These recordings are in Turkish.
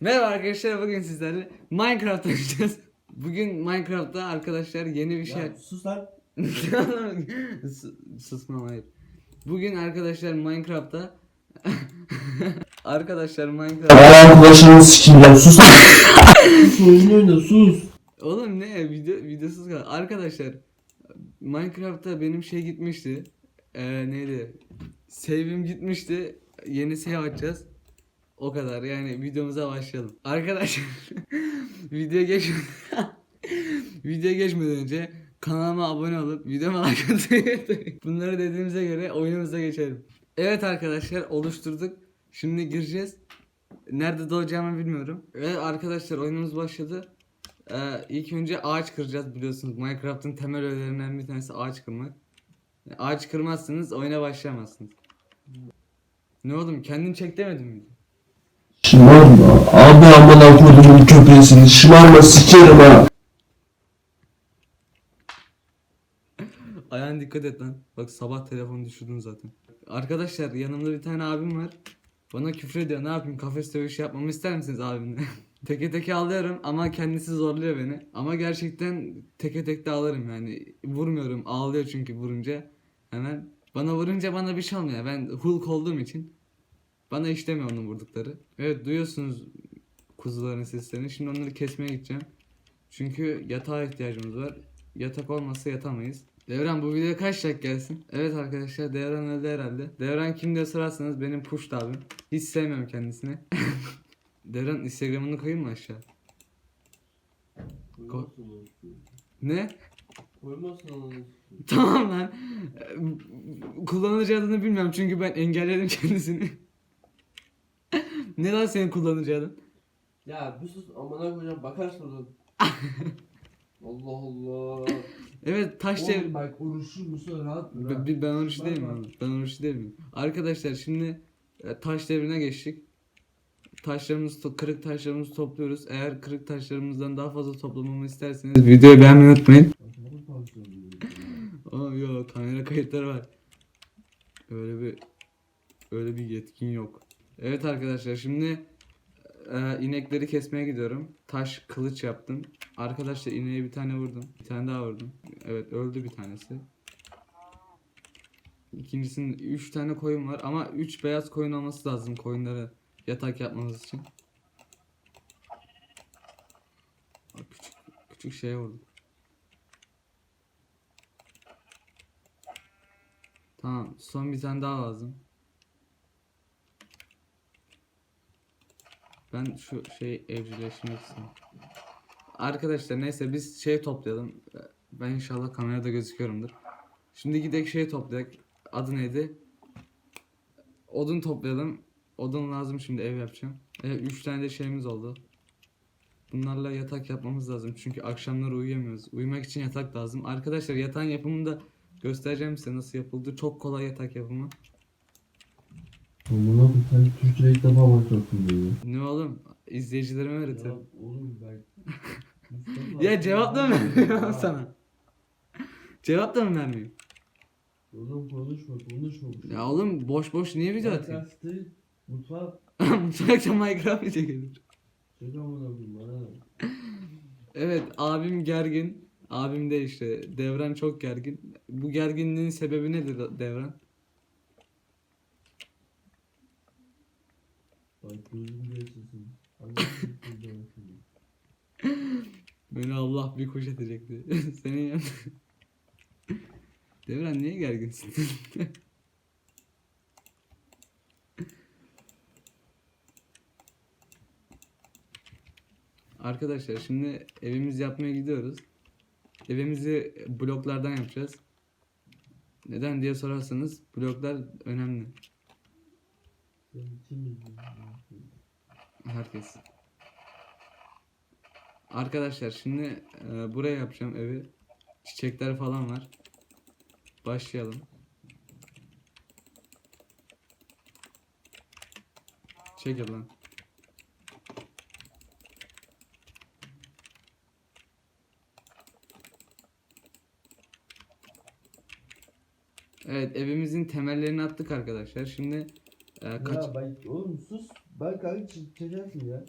Merhaba arkadaşlar bugün sizlerle Minecraft oynayacağız. Bugün Minecraft'ta arkadaşlar yeni bir şey... Ya sus lan. Sus- Susmam hayır. Bugün arkadaşlar Minecraft'ta Arkadaşlar Minecraft sikeyim ya sus lan. sus oyun oyna sus. Oğlum ne video videosuz kal. Arkadaşlar Minecraft'ta benim şey gitmişti. Ee, neydi? Save'im gitmişti. Yeni save açacağız. O kadar yani videomuza başlayalım. Arkadaşlar video geç video geçmeden önce kanalıma abone olup videoma like atmayı Bunları dediğimize göre oyunumuza geçelim. Evet arkadaşlar oluşturduk. Şimdi gireceğiz. Nerede doğacağımı bilmiyorum. Ve arkadaşlar oyunumuz başladı. Ee, ilk önce ağaç kıracağız biliyorsunuz. Minecraft'ın temel öğelerinden bir tanesi ağaç kırmak. Ağaç kırmazsanız oyuna başlayamazsınız. Ne oğlum kendin çek demedim mi? Şımarma. Abi amına kodumun köpeğisini şımarma sikerim ha. Ayağına dikkat et lan. Bak sabah telefonu düşürdün zaten. Arkadaşlar yanımda bir tane abim var. Bana küfür ediyor. Ne yapayım? Kafes dövüşü yapmamı ister misiniz abimle? teke teke alıyorum ama kendisi zorluyor beni. Ama gerçekten teke tek de alırım yani. Vurmuyorum. Ağlıyor çünkü vurunca. Hemen. Bana vurunca bana bir şey olmuyor. Ben Hulk olduğum için. Bana işlemiyor onun vurdukları. Evet duyuyorsunuz kuzuların seslerini. Şimdi onları kesmeye gideceğim. Çünkü yatağa ihtiyacımız var. Yatak olmazsa yatamayız. Devran bu videoya kaç like gelsin? Evet arkadaşlar Devran öldü herhalde. Devran kim diye sorarsanız benim Push abim. Hiç sevmiyorum kendisini. Devran Instagram'ını koyayım mı aşağı? Ne? Tamam lan. Kullanıcı adını bilmiyorum çünkü ben engelledim kendisini. Ne lan senin kullanıcı adın? Ya bir sus amına koyacağım bakarsın. Allah Allah. Evet taş dev... Oğlum bak oruçlu musun rahat ha. Ben, ben- ben oruç Bak, değilim bak. abi. Ben oruç değilim. Arkadaşlar şimdi e, taş devrine geçtik. Taşlarımızı, to- kırık taşlarımızı topluyoruz. Eğer kırık taşlarımızdan daha fazla toplamamı isterseniz videoyu beğenmeyi unutmayın. Aa yok kamera kayıtları var. Öyle bir öyle bir yetkin yok. Evet arkadaşlar şimdi e, inekleri kesmeye gidiyorum. Taş kılıç yaptım. Arkadaşlar ineğe bir tane vurdum. Bir tane daha vurdum. Evet öldü bir tanesi. İkincisinin 3 tane koyun var ama 3 beyaz koyun olması lazım koyunlara yatak yapmamız için. Küçük küçük şeye vurdum. Tamam son bir tane daha lazım. Ben şu şey evcilleşmek istiyorum. Arkadaşlar neyse biz şey toplayalım. Ben inşallah kamerada gözüküyorumdur. Şimdi gidelim şey toplayak. Adı neydi? Odun toplayalım. Odun lazım şimdi ev yapacağım. Evet 3 tane de şeyimiz oldu. Bunlarla yatak yapmamız lazım. Çünkü akşamları uyuyamıyoruz. Uyumak için yatak lazım. Arkadaşlar yatağın yapımını da göstereceğim size nasıl yapıldı. Çok kolay yatak yapımı. Amına koyayım sen Türkçe ilk defa başlattın diyor. Ne oğlum? İzleyicilerime Ya öğretiyorum. oğlum bak. Ya cevap da mı vermiyorum sana? Cevap da mı vermiyorum? Oğlum konuşma konuşma. Ya oğlum boş boş niye video atayım? Podcast'ı mutfak. Mutfakta Minecraft video gelir. Çek amına koyayım bana. Evet abim gergin. Abim de işte Devran çok gergin. Bu gerginliğin sebebi nedir Devran? Beni Allah bir kuş edecekti. Senin yan. Devran niye gerginsin? Arkadaşlar şimdi evimizi yapmaya gidiyoruz. Evimizi bloklardan yapacağız. Neden diye sorarsanız bloklar önemli. Herkes. Arkadaşlar şimdi e, buraya yapacağım evi. Çiçekler falan var. Başlayalım. Çekil lan. Evet evimizin temellerini attık arkadaşlar. Şimdi e, kaç Ya bak oğlum sus. Bak kanka çek- çekersin ya.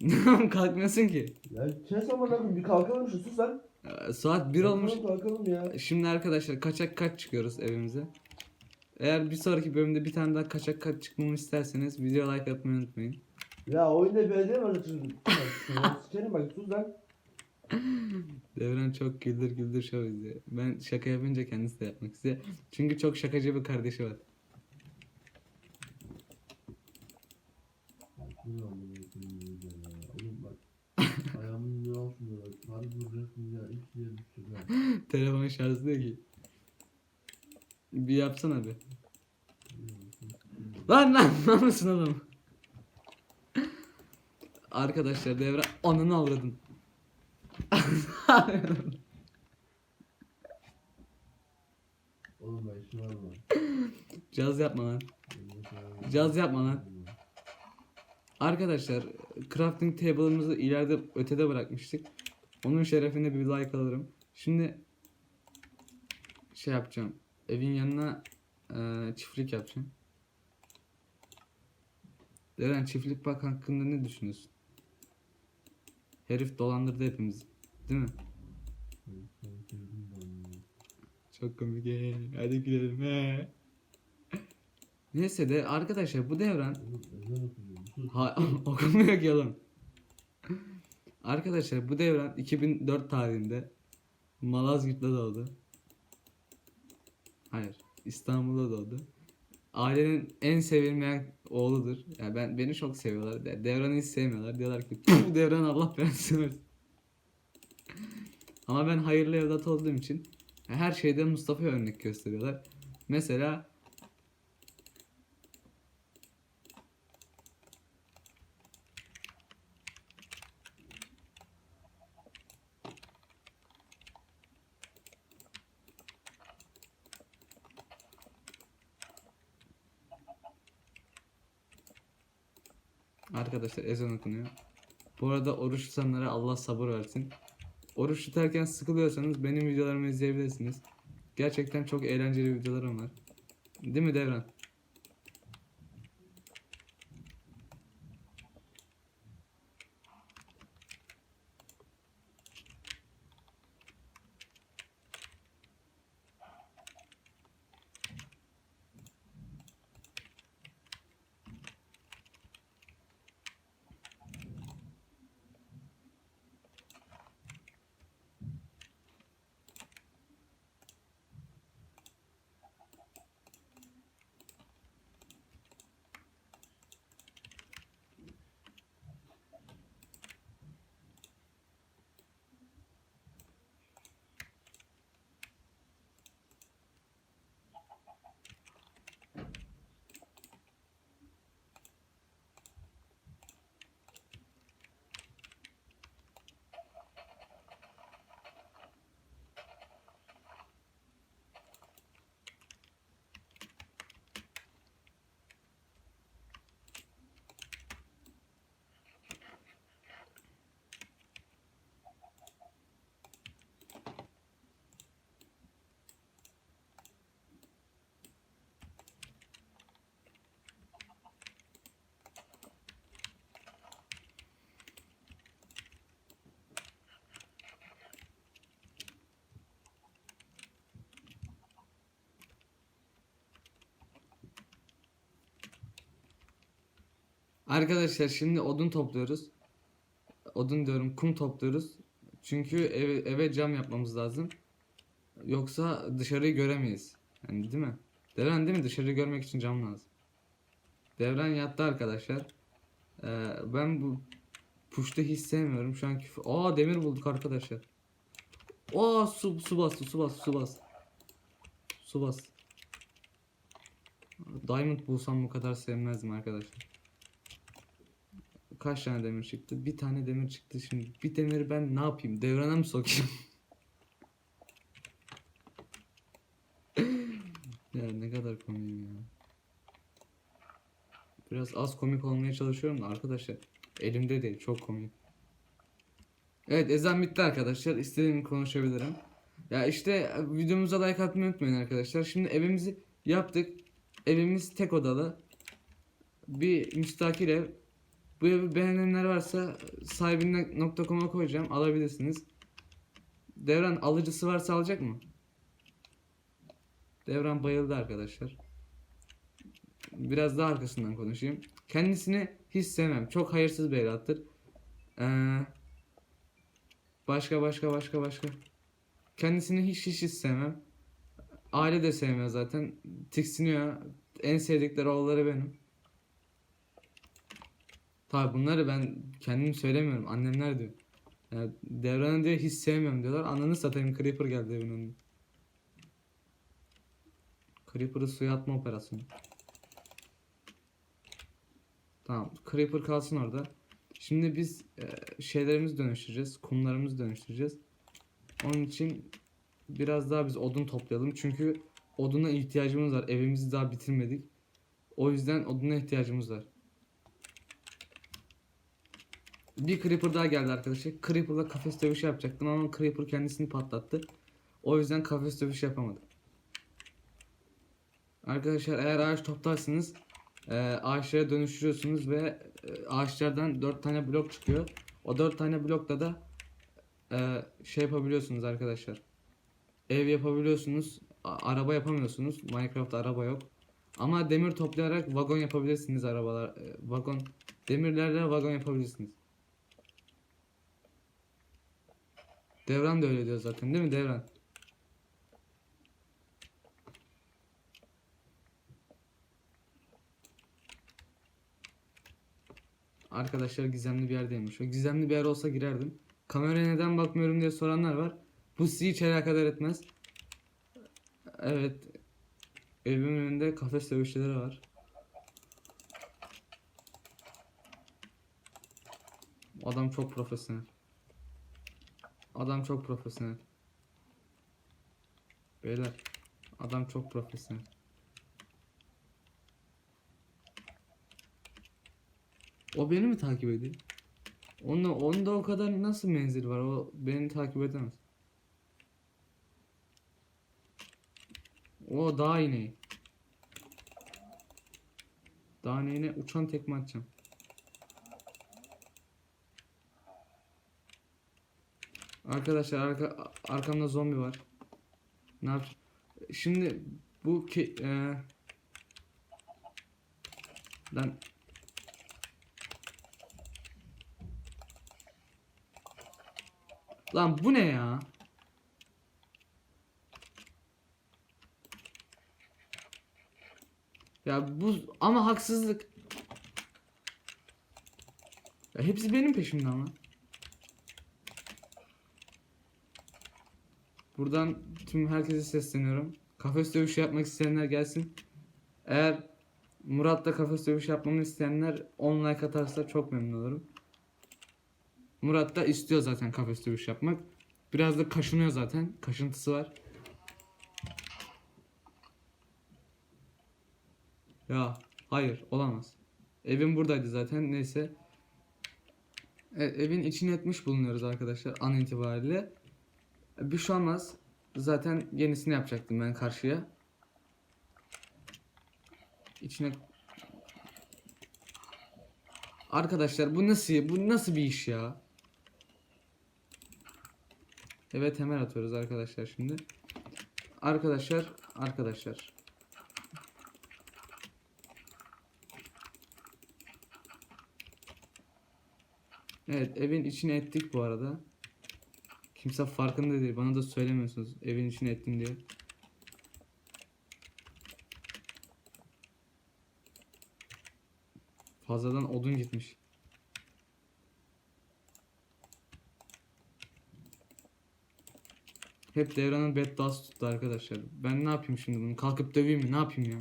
Kalkmıyorsun ki. Ya kes amına koyayım bir kalkalım şu sus lan. Ee, Saat 1 olmuş. Kalkalım, ya. Şimdi arkadaşlar kaçak kaç çıkıyoruz evimize. Eğer bir sonraki bölümde bir tane daha kaçak kaç çıkmamı isterseniz video like atmayı unutmayın. Ya oyunda belediye var. Sikerim bak sus lan. Devran çok güldür güldür show izliyor. Ben şaka yapınca kendisi de yapmak istiyor. Çünkü çok şakacı bir kardeşi var. Koyayım ya. Oğlum bak. Ayağımın ne olsun ya. Harbi vuracaksın ya. İlk yere ha. Telefon şarjı diyor ki. Bir yapsana bir. Lan lan ne yapıyorsun oğlum? Arkadaşlar devre ananı avradın. Oğlum ben işim var mı? Caz yapma lan. Caz yapma lan. Arkadaşlar crafting table'ımızı ileride ötede bırakmıştık. Onun şerefine bir like alırım. Şimdi şey yapacağım. Evin yanına eee, çiftlik yapacağım. Deren çiftlik bak hakkında ne düşünüyorsun? Herif dolandırdı hepimizi. Değil mi? Çok komik. Hadi gülelim. he. Neyse de arkadaşlar bu devran Ha, okumuyor ki oğlum. Arkadaşlar bu devran 2004 tarihinde Malazgirt'te doğdu. Hayır, İstanbul'da doğdu. Ailenin en sevilmeyen oğludur. Yani ben beni çok seviyorlar. De- Devran'ı hiç sevmiyorlar. Diyorlar ki bu Devran Allah belasını versin. Ama ben hayırlı evlat olduğum için her şeyde Mustafa'ya örnek gösteriyorlar. Mesela Arkadaşlar ezan okunuyor. Bu arada oruç tutanlara Allah sabır versin. Oruç tutarken sıkılıyorsanız benim videolarımı izleyebilirsiniz. Gerçekten çok eğlenceli videolarım var. Değil mi Devran? Arkadaşlar şimdi odun topluyoruz. Odun diyorum kum topluyoruz. Çünkü eve, eve cam yapmamız lazım. Yoksa dışarıyı göremeyiz. Yani değil mi? Devran değil mi? Dışarıyı görmek için cam lazım. Devran yattı arkadaşlar. Ee, ben bu puştu hiç sevmiyorum. Şu an küfür... Aa demir bulduk arkadaşlar. Aa su, su bastı su bastı su bastı. Su bastı. Diamond bulsam bu kadar sevmezdim arkadaşlar. Kaç tane demir çıktı? Bir tane demir çıktı şimdi. Bir demiri ben ne yapayım? Devrana mı sokayım? ya ne kadar komiyim ya. Biraz az komik olmaya çalışıyorum da arkadaşlar. Elimde değil çok komik. Evet ezan bitti arkadaşlar. İstediğimi konuşabilirim. Ya işte videomuza like atmayı unutmayın arkadaşlar. Şimdi evimizi yaptık. Evimiz tek odalı. Bir müstakil ev. Bu evi beğenenler varsa sahibinden.com'a koyacağım. Alabilirsiniz. Devran alıcısı varsa alacak mı? Devran bayıldı arkadaşlar. Biraz daha arkasından konuşayım. Kendisini hiç sevmem. Çok hayırsız bir evlattır. Ee, başka başka başka başka. Kendisini hiç hiç hiç sevmem. Aile de sevmiyor zaten. Tiksiniyor. En sevdikleri oğulları benim. Tabi bunları ben kendim söylemiyorum. Annemler diyor. Yani Devran'ı diyor hiç sevmiyorum diyorlar. Ananı satayım Creeper geldi evin önüne. Creeper'ı suya atma operasyonu. Tamam. Creeper kalsın orada. Şimdi biz e, şeylerimizi dönüştüreceğiz. Kumlarımızı dönüştüreceğiz. Onun için biraz daha biz odun toplayalım. Çünkü oduna ihtiyacımız var. Evimizi daha bitirmedik. O yüzden oduna ihtiyacımız var. Bir Creeper daha geldi arkadaşlar. Creeper'la kafes dövüşü yapacaktım ama Creeper kendisini patlattı. O yüzden kafes dövüşü yapamadım. Arkadaşlar eğer ağaç toplarsınız e, ağaçlara dönüştürüyorsunuz ve e, ağaçlardan 4 tane blok çıkıyor. O 4 tane blokla da e, şey yapabiliyorsunuz arkadaşlar. Ev yapabiliyorsunuz. Araba yapamıyorsunuz. Minecraft'ta araba yok. Ama demir toplayarak vagon yapabilirsiniz arabalar. vagon demirlerle vagon yapabilirsiniz. Devran da öyle diyor zaten değil mi Devran? Arkadaşlar gizemli bir yerdeymiş. O gizemli bir yer olsa girerdim. Kameraya neden bakmıyorum diye soranlar var. Bu sizi hiç alakadar etmez. Evet. Evimin önünde kafes dövüşçüleri var. Adam çok profesyonel. Adam çok profesyonel. Beyler. Adam çok profesyonel. O beni mi takip ediyor? Onda, onda o kadar nasıl menzil var? O beni takip edemez. O daha ineği. Daha ineğine uçan tekme atacağım. Arkadaşlar arka, arkamda zombi var. Ne yap? Şimdi bu ki eee lan Lan bu ne ya? Ya bu ama haksızlık. Ya hepsi benim peşimde ama. Buradan tüm herkese sesleniyorum. Kafes dövüşü yapmak isteyenler gelsin. Eğer Murat'la kafes dövüşü yapmamı isteyenler 10 like atarsa çok memnun olurum. Murat da istiyor zaten kafes dövüş yapmak. Biraz da kaşınıyor zaten. Kaşıntısı var. Ya hayır olamaz. Evim buradaydı zaten neyse. E, evin içine etmiş bulunuyoruz arkadaşlar an itibariyle. Bir şey olmaz. Zaten yenisini yapacaktım ben karşıya. İçine Arkadaşlar bu nasıl bu nasıl bir iş ya? Evet temel atıyoruz arkadaşlar şimdi. Arkadaşlar, arkadaşlar. Evet evin içine ettik bu arada. Kimse farkında değil. Bana da söylemiyorsunuz evin içine ettim diye. Fazladan odun gitmiş. Hep Devran'ın bedduası tuttu arkadaşlar. Ben ne yapayım şimdi bunu? Kalkıp döveyim mi? Ne yapayım ya?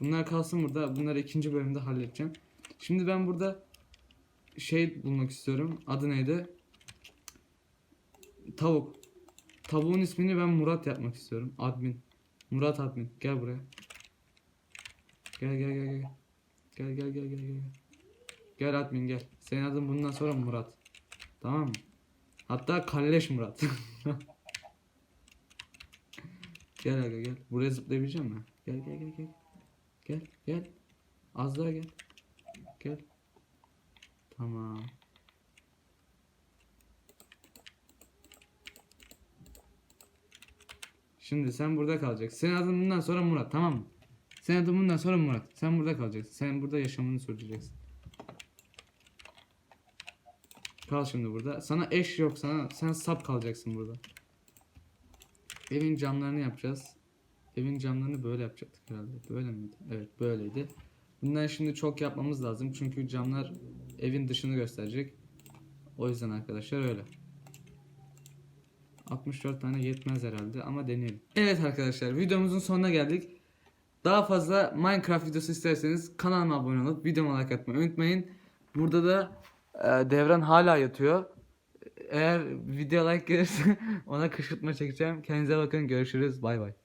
Bunlar kalsın burada. Bunları ikinci bölümde halledeceğim. Şimdi ben burada şey bulmak istiyorum. Adı neydi? Tavuk. Tavuğun ismini ben Murat yapmak istiyorum. Admin. Murat admin. Gel buraya. Gel gel gel gel. Gel gel gel gel gel. Gel admin gel. Senin adın bundan sonra Murat. Tamam mı? Hatta Kalleş Murat. gel aga gel. Buraya zıplayabilecek misin? Gel gel gel gel. Gel. Az daha gel. Gel. Tamam. Şimdi sen burada kalacaksın. Senin adın bundan sonra Murat tamam mı? Senin adın bundan sonra Murat. Sen burada kalacaksın. Sen burada yaşamını sürdüreceksin. Kal şimdi burada. Sana eş yok sana. Sen sap kalacaksın burada. Evin camlarını yapacağız. Evin camlarını böyle yapacaktık herhalde. Böyle miydi? Evet böyleydi. Bundan şimdi çok yapmamız lazım. Çünkü camlar evin dışını gösterecek. O yüzden arkadaşlar öyle. 64 tane yetmez herhalde ama deneyelim. Evet arkadaşlar videomuzun sonuna geldik. Daha fazla Minecraft videosu isterseniz kanalıma abone olup videoma like atmayı unutmayın. Burada da e, Devran hala yatıyor. Eğer video like gelirse ona kışkırtma çekeceğim. Kendinize bakın görüşürüz bay bay.